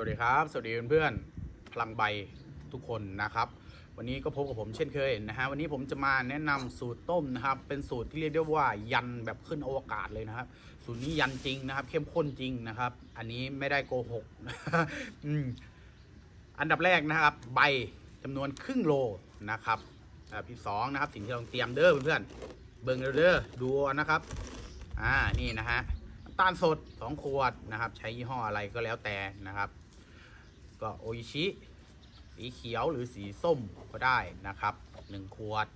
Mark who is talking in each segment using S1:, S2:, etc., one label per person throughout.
S1: วัสดีครับ สวัสดีเพื่อนๆพลังใบทุกคนนะครับ วันนี้ก็พบกับผมเช่นเคยนะฮะวันนี้ผมจะมาแนะนำสูตรต้มนะครับ เป็นสูตรที่เรียกได้ว่ายันแบบขึ้นอวกาศเลยนะครับ สูตรนี้ยันจริงนะครับ เข้มข้นจริงนะครับ อันนี้ไม่ได้โกหกอืมอันดับแรกนะครับ ใบจำนวนครึ่งโลนะครับอันดับที่สองนะครับ สิ่งที่เราเตรียมเด้อเพื่อนๆเบิ่งเด้อดูนะครับอ่านี่นะฮะน้ำตาลสด 2 ขวดนะครับ ใช้ยี่ห้ออะไรก็แล้วแต่นะครับ ก็โออิชิ สีเขียวหรือสีส้มก็ได้นะครับ1ขวด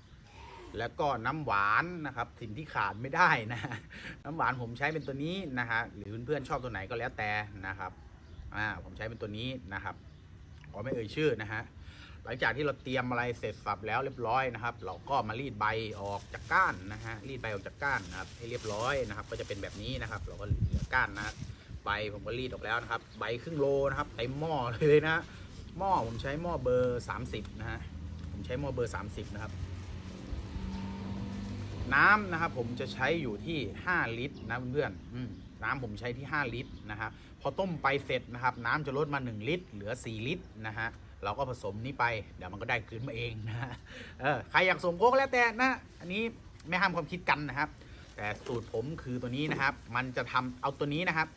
S1: แล้วก็น้ำหวานนะครับสิ่งที่ขาดไม่ได้นะ น้ำหวานผมใช้เป็นตัวนี้นะฮะหรือเพื่อนๆชอบตัวไหนก็แล้วแต่นะครับอ่าผมใช้เป็นตัวนี้นะครับขอไม่เอ่ยชื่อนะฮะหลังจากที่เราเตรียมอะไรเสร็จสับแล้วเรียบร้อยนะครับ เราก็มารีดใบออกจากก้านนะฮะรีดใบออกจากก้านนะครับให้เรียบร้อยนะครับ ก็จะเป็นแบบนี้นะครับ เราก็เหลือก้านนะ ใบผมก็รีดออกแล้วนะครับ ใบครึ่งโลนะครับเต็มหม้อเลยนะหม้อผมใช้หม้อเบอร์ 30 นะฮะผมใช้หม้อเบอร์ 30 นะครับ น้ำนะครับผมจะใช้อยู่ที่ 5 ลิตรนะเพื่อนๆน้ำผมใช้ที่ 5 ลิตรนะฮะพอต้มไปเสร็จนะครับ น้ำจะลดมา 1 ลิตร เหลือ 4 ลิตรนะฮะเราก็ผสมนี้ไปเดี๋ยวมันก็ได้คืนมาเองนะฮะเออใครอยากส่งโค้กแล้วแต่นะอันนี้ไม่ห้ามความคิดกันนะครับ แต่สูตรผมคือตัวนี้นะครับ มันจะทำเอาตัวนี้นะครับ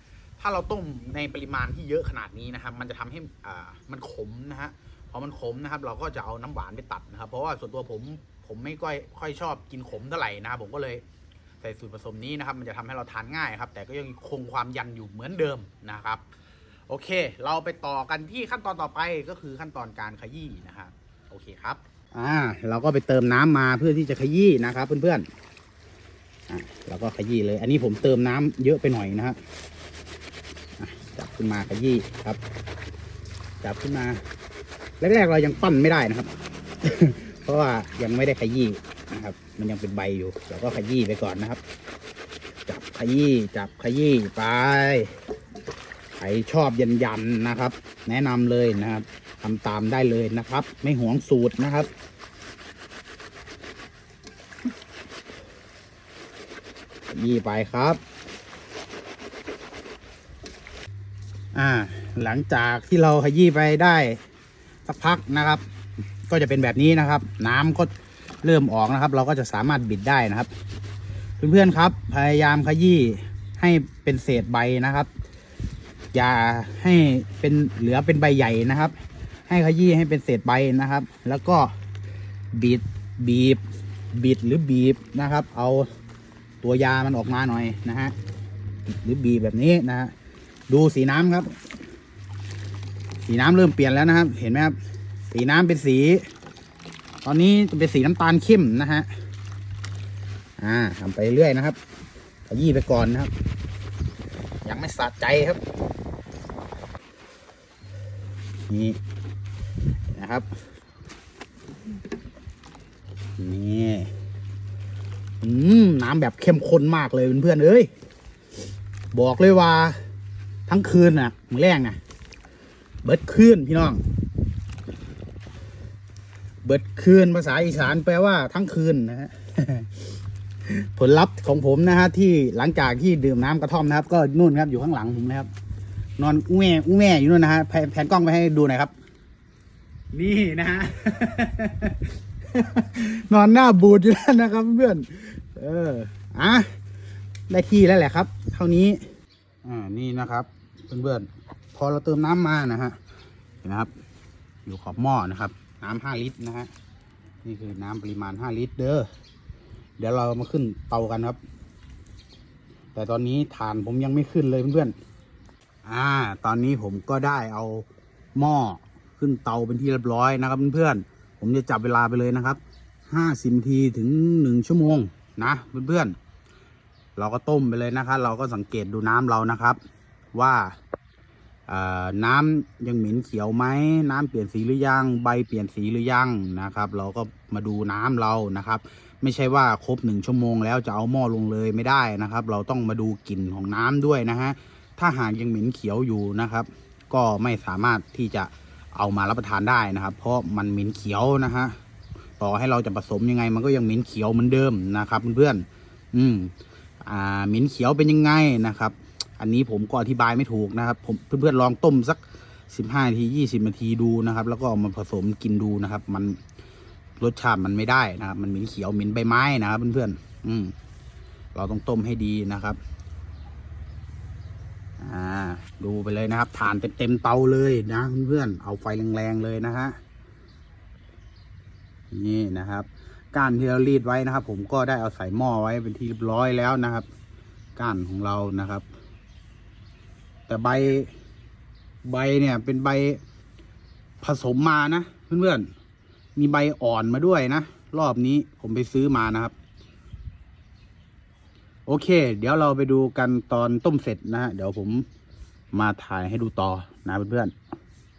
S1: ถ้าเราต้มในปริมาณที่เยอะขนาดนี้นะครับ มันจะทำให้อ่ามันขมนะฮะพอมันขมนะครับ เราก็จะเอาน้ำหวานไปตัดนะครับ เพราะว่าส่วนตัวผมผมไม่ค่อยค่อยชอบกินขมเท่าไหร่นะครับผมก็เลยใส่สูตรผสมนี้นะครับ มันจะทำให้เราทานง่ายครับ แต่ก็ยังคงความยันอยู่เหมือนเดิมนะครับ โอเค เราไปต่อกันที่ขั้นตอนต่อไปก็คือขั้นตอนการขยี้นะครับโอเคครับ อ่า เราก็ไปเติมน้ำมาเพื่อที่จะขยี้นะครับ เพื่อนๆอะเราก็ขยี้เลย อันนี้ผมเติมน้ำเยอะไปหน่อยนะฮะอะจับ ขึ้นมาขยี้ครับ จับขึ้นมา แรกๆเรายังปั้นไม่ได้นะครับ เพราะว่ายังไม่ได้ขยี้นะครับ มันยังเป็นใบอยู่ เราก็ขยี้ไปก่อนนะครับ จับขยี้จับขยี้ไปใครชอบยันยันนะครับ แนะนำเลยนะครับทำตามได้เลยนะครับ ไม่หวงสูตรนะครับขยี้ไปครับ อ่าหลังจากที่เราขยี้ไปได้สักพักนะครับ ก็จะเป็นแบบนี้นะครับ น้ำก็เริ่มออกนะครับ เราก็จะสามารถบิดได้นะครับ เพื่อนๆครับ พยายามขยี้ให้เป็นเศษใบนะครับ อย่าให้เป็นเหลือเป็นใบใหญ่นะครับ ให้ขยี้ให้เป็นเศษใบนะครับ แล้วก็บีดบีบบิดหรือบีบนะครับ เอาตัวยามันออกมาหน่อยนะฮะหรือบีบแบบนี้นะฮะ ดูสีน้ำครับ สีน้ำเริ่มเปลี่ยนแล้วนะครับ เห็นไหมครับ สีน้ำเป็นสี ตอนนี้จะเป็นสีน้ำตาลเข้มนะฮะ อ่าทำไปเรื่อยนะครับขยี้ไปก่อนนะครับ ยังไม่สะใจครับ นี่นะครับ นี่อืมน้ำแบบเข้มข้นมากเลยเพื่อนๆเอ้ย บอกเลยว่า ทั้งคืนนะมือแรงนะเบิดคืนพี่น้อง เบิดคืนภาษาอีสานแปลว่าทั้งคืนนะฮะผลลัพธ์ของผมนะฮะที่หลังจากที่ดื่มน้ำกระท่อมนะครับ ก็นู่นครับอยู่ข้างหลังผมนะครับ นอนอู้แม่อู้แม่อยู่นู่นนะฮะแผนแผนกล้องไปให้ดูหน่อยครับ นี่นะฮะนอนหน้าบูดอยู่แล้วนะครับเพื่อน เอออะได้ที่แล้วแหละครับ เท่านี้อ่านี่นะครับ เพื่อนๆพอเราเติมน้ำมานะฮะเห็นไหมครับ อยู่ขอบหม้อนะครับ น้ำห้าลิตรนะฮะนี่คือน้ำปริมาณห้าลิตรเด้อเดี๋ยวเรามาขึ้นเตากันครับ แต่ตอนนี้ฐานผมยังไม่ขึ้นเลยเพื่อนๆอ่า ตอนนี้ผมก็ได้เอาหม้อขึ้นเตาเป็นที่เรียบร้อยนะครับเพื่อนๆผมจะจับเวลาไปเลยนะครับห้าสิบนาทีถึงหนึ่งชั่วโมงนะเพื่อนๆเราก็ต้มไปเลยนะครับ เราก็สังเกตดูน้ำเรานะครับ ว่าน้ำยังเหม็นเขียวไหมน้ำเปลี่ยนสีหรือยัง ใบเปลี่ยนสีหรือยังนะครับ เราก็มาดูน้ำเรานะครับ ไม่ใช่ว่าครบหนึ่งชั่วโมงแล้วจะเอาหม้อลงเลยไม่ได้นะครับ เราต้องมาดูกลิ่นของน้ำด้วยนะฮะถ้าหากยังเหม็นเขียวอยู่นะครับ ก็ไม่สามารถที่จะเอามารับประทานได้นะครับ เพราะมันเหม็นเขียวนะฮะต่อให้เราจะผสมยังไง มันก็ยังเหม็นเขียวเหมือนเดิมนะครับเพื่อนๆอืมอ่าเหม็นเขียวเป็นยังไงนะครับ อันนี้ผมก็อธิบายไม่ถูกนะครับ ผมเพื่อนๆลองต้มสักสิบห้านาทียี่สิบนาทีดูนะครับ แล้วก็เอามาผสมกินดูนะครับ มันรสชาติมันไม่ได้นะครับ มันเหม็นเขียวเหม็นใบไม้นะครับเพื่อนๆอืมเราต้องต้มให้ดีนะครับอ่าดูไปเลยนะครับฐานเต็มๆเตาเลยนะเพื่อนๆเอาไฟแรงๆเลยนะฮะนี่นะครับ ก้านที่เรารีดไว้นะครับ ผมก็ได้เอาใส่หม้อไว้เป็นที่เรียบร้อยแล้วนะครับ ก้านของเรานะครับ แต่ใบใบเนี่ย เป็นใบผสมมานะเพื่อนๆ มีใบอ่อนมาด้วยนะ รอบนี้ผมไปซื้อมานะครับ โอเค เดี๋ยวเราไปดูกันตอนต้มเสร็จนะฮะเดี๋ยวผมมาถ่ายให้ดูต่อนะเพื่อน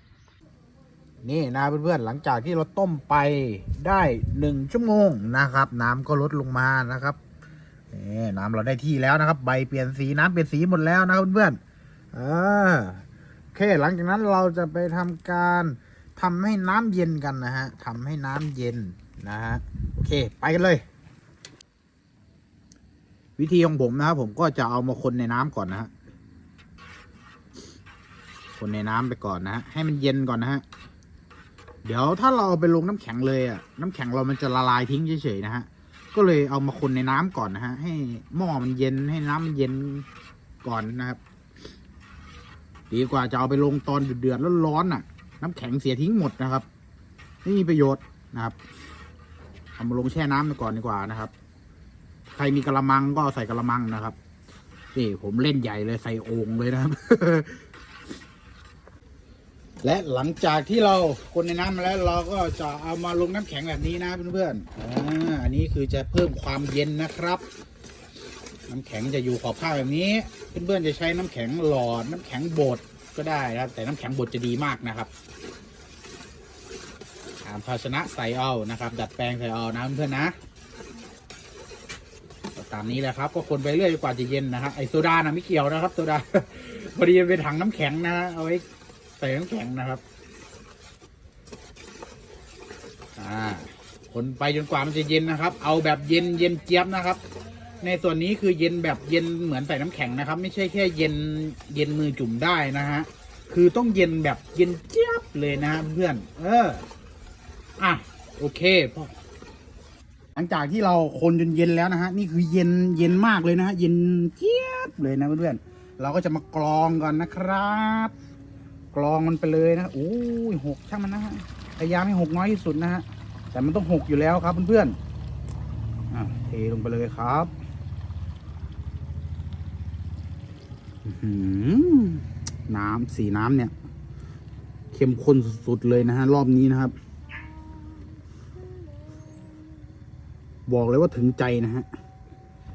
S1: ๆ นี่นะเพื่อนๆ หลังจากที่เราต้มไปได้หนึ่งชั่วโมงนะครับ น้ำก็ลดลงมานะครับนี่น้ำเราได้ที่แล้วนะครับ ใบเปลี่ยนสีน้ำเปลี่ยนสีหมดแล้วนะครับเพื่อนๆ อ่าโอเคหลังจากนั้นเราจะไปทำการทำให้น้ำเย็นกันนะฮะทำให้น้ำเย็นนะฮะโอเคไปกันเลย วิธีของผมนะครับผมก็จะเอามาคนในน้ำก่อนนะฮะคนในน้ำไปก่อนนะฮะให้มันเย็นก่อนนะฮะเดี๋ยวถ้าเราเอาไปลงน้ำแข็งเลยอะน้ำแข็งเรามันจะละลายทิ้งเฉยๆนะฮะก็เลยเอามาคนในน้ำก่อนนะฮะให้หม้อมันเย็นให้น้ำมันเย็นก่อนนะครับ ดีกว่าจะเอาไปลงตอนเดือดๆแล้วร้อนๆอะ น้ำแข็งเสียทิ้งหมดนะครับ ไม่มีประโยชน์นะครับเอามาลงแช่น้ำไปก่อนดีกว่านะครับ ใครมีกระมังก็ใส่กระมังนะครับนี่ผมเล่นใหญ่เลยใส่โอ่งเลยนะครับ และหลังจากที่เราคนในน้ำมาแล้วเราก็จะเอามาลงน้ำแข็งแบบนี้นะเพื่อนๆอ่าอันนี้คือจะเพิ่มความเย็นนะครับ น้ำแข็งจะอยู่ขอบข้างแบบนี้เพื่อนๆจะใช้น้ำแข็งหลอด น้ำแข็งบดก็ได้นะครับ แต่น้ำแข็งบดจะดีมากนะครับตามภาชนะใส่เอานะครับ ดัดแปลงใส่เอานะเพื่อนๆนะตามนี้แหละครับ ก็คนไปเรื่อยกว่าจะเย็นนะครับไอโซดานะไม่เกี่ยวนะครับโซดาพอดีเป็นถังน้ำแข็งนะฮะเอาไว้ใส่น้ำแข็งนะครับอ่าคนไปจนกว่ามันจะเย็นนะครับ เอาแบบเย็นเย็นเจี๊ยบนะครับ ในส่วนนี้คือเย็นแบบเย็นเหมือนใส่น้ำแข็งนะครับ ไม่ใช่แค่เย็นเย็นมือจุ่มได้นะฮะคือต้องเย็นแบบเย็นเจี๊ยบเลยนะฮะเพื่อน เออ อะโอเคพ่อหลังจากที่เราคนจนเย็นแล้วนะฮะนี่คือเย็นเย็นมากเลยนะฮะเย็นเจี๊ยบเลยนะเพื่อนเราก็จะมากรองก่อนนะครับ กรองมันไปเลยนะโอ้ยหกช่างมันนะฮะพยายามให้หกน้อยที่สุดนะฮะแต่มันต้องหกอยู่แล้วครับเพื่อนๆเทลงไปเลยครับอื้อหือ น้ำสีน้ำเนี่ย เข้มข้นสุดๆเลยนะฮะ รอบนี้นะครับ บอกเลยว่าถึงใจนะฮะ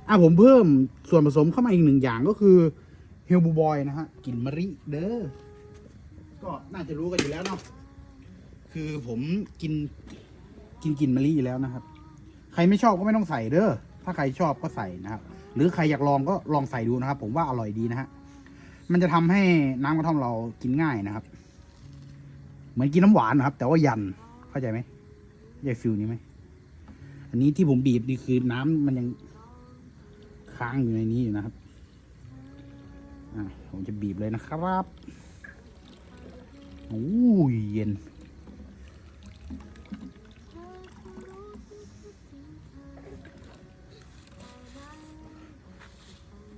S1: อะผมเพิ่มส่วนผสมเข้ามาอีกหนึ่งอย่างก็คือเฮลบูบอยนะฮะกลิ่นมะริเด้อ ก็น่าจะรู้กันอยู่แล้วเนาะ คือผมกินกินกลิ่นมะลิอยู่แล้วนะครับ ใครไม่ชอบก็ไม่ต้องใส่เด้อ ถ้าใครชอบก็ใส่นะครับ หรือใครอยากลองก็ลองใส่ดูนะครับ ผมว่าอร่อยดีนะฮะ มันจะทำให้น้ำกระท่อมเรากินง่ายนะครับ เหมือนกินน้ำหวานนะครับ แต่ว่ายันเข้าใจไหมเข้าใจฟิลนี้ไหมอันนี้ที่ผมบีบนี่คือน้ำมันยังค้างอยู่ในนี้อยู่นะครับอะผมจะบีบเลยนะครับโอ้ยเย็น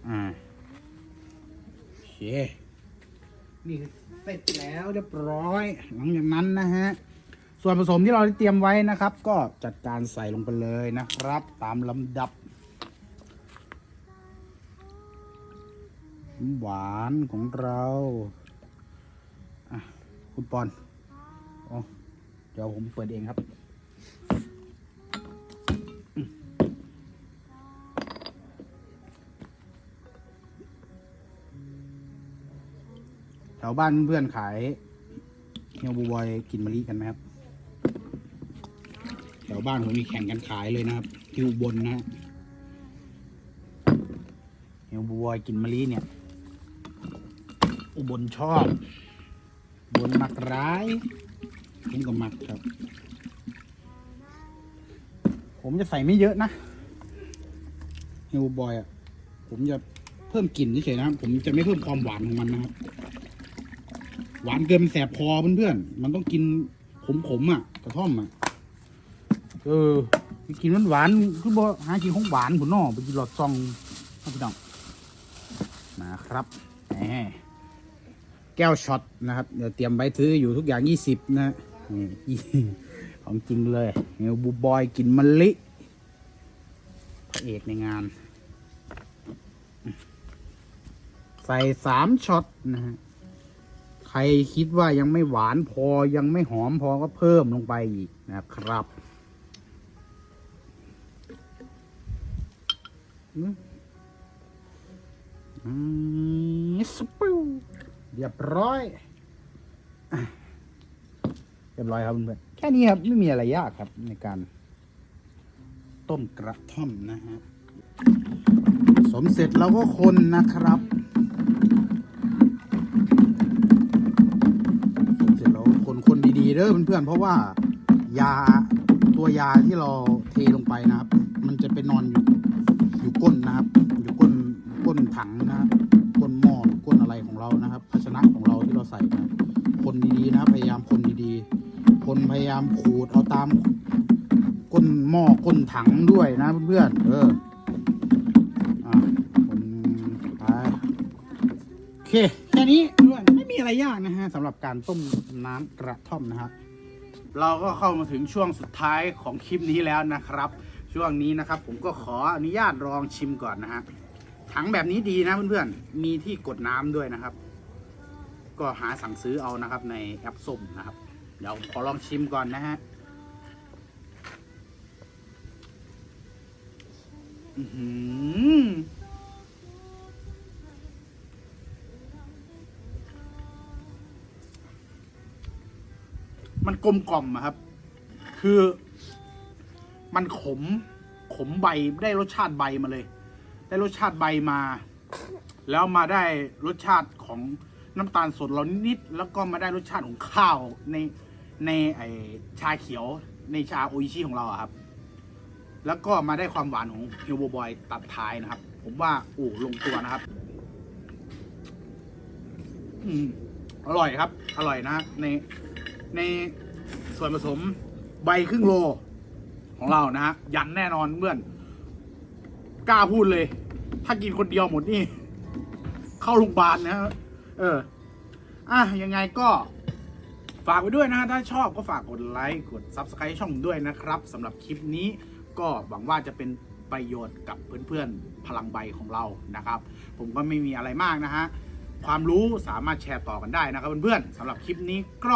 S1: อ่า นี่เสร็จแล้วเรียบร้อย หลังจากนั้นนะฮะ ส่วนผสมที่เราได้เตรียมไว้นะครับ ก็จัดการใส่ลงไปเลยนะครับ ตามลำดับ หวานของเราอะคุณปอนอ๋อเดี๋ยวผมเปิดเองครับ วบ้านเพื่อนขายเฮียบูบอยกินมะลิกันไหมครับแถวบ้านผมมีแข่งกันขายเลยนะครับที่อุบลนะฮะเฮียบูบอยกินมะลิเนี่ย อุบลชอบอุบนมักร้ายผมก็มักครับ ผมจะใส่ไม่เยอะนะเฮลบอยอะ ผมจะเพิ่มกลิ่นเฉยๆนะครับ ผมจะไม่เพิ่มความหวานของมันนะครับ หวานเกินมันแสบคอเพื่อนๆมันต้องกินขมๆอะกระท่อมอะเออไปกินมันหวานๆคือบ่หากินของหวานผุนนอไปกินหลอดซองครับพี่น้องนะครับแหมแก้วช็อตนะครับเดี๋ยวเตรียมใบซื้ออยู่ทุกอย่างยี่สิบนะนี่ของจริงเลยเนวบูบอยกินมะลิพระเอกในงาน ใส่สามช็อตนะฮะ รคิดว่ายังไม่หวานพอยังไม่หอมพอก็เพิ่มลงไปอีกนะครับอืมสปูเรียบร้อยอะเรียบร้อยครับเพื่อนแค่นี้ครับ ไม่มีอะไรยากครับในการ ต้มกระท่อมนะฮะ สมเสร็จแล้วก็คนนะครับ เด้อเพื่อนๆเพราะว่ายาตัวยาที่เราเทลงไปนะครับ มันจะไปนอนอยู่อยู่ก้นนะครับ อยู่ก้นก้นถังนะครับก้นหม้อก้นอะไรของเรานะครับ ภาชนะของเราที่เราใส่นะคนดีๆนะครับพยายามคนดีๆ คนพยายามขูดเอาตามก้นหม้อก้นถังด้วยนะเพื่อนๆเอออะคนไปโอเคแค่นี้เพื่อน มีอะไรยากนะฮะสำหรับการต้มน้ำกระท่อมนะครับเราก็เข้ามาถึงช่วงสุดท้ายของคลิปนี้แล้วนะครับ ช่วงนี้นะครับ ผมก็ขออนุญาตลองชิมก่อนนะฮะถังแบบนี้ดีนะเพื่อนๆมีที่กดน้ำด้วยนะครับ ก็หาสั่งซื้อเอานะครับ ในแอปส้มนะครับ เดี๋ยวขอลองชิมก่อนนะฮะอือหือ มันกลมกล่อมอะครับ คือมันขมขมใบได้รสชาติใบมาเลย ได้รสชาติใบมา แล้วมาได้รสชาติของน้ำตาลสดเรานิดแล้วก็มาได้รสชาติของข้าวในในไอชาเขียวในชาโออิชิของเราอะครับ แล้วก็มาได้ความหวานของเฮลโบบอยตัดท้ายนะครับ ผมว่าโอ้ลงตัวนะครับ อืมอร่อยครับ อร่อยนะใน ในส่วนผสมใบครึ่งโลของเรานะฮะยันแน่นอนเพื่อนกล้าพูดเลย ถ้ากินคนเดียวหมดนี่ เข้าโรงพยาบาลนะฮะเออ อะยังไงก็ฝากไว้ด้วยนะฮะถ้าชอบก็ฝากกดไลค์ กด Subscribe ช่องด้วยนะครับสำหรับคลิปนี้ก็หวังว่าจะเป็นประโยชน์กับเพื่อนๆ พลังใบของเรานะครับ ผมก็ไม่มีอะไรมากนะฮะ ความรู้สามารถแชร์ต่อกันได้นะครับเพื่อนๆสำหรับคลิปนี้ก็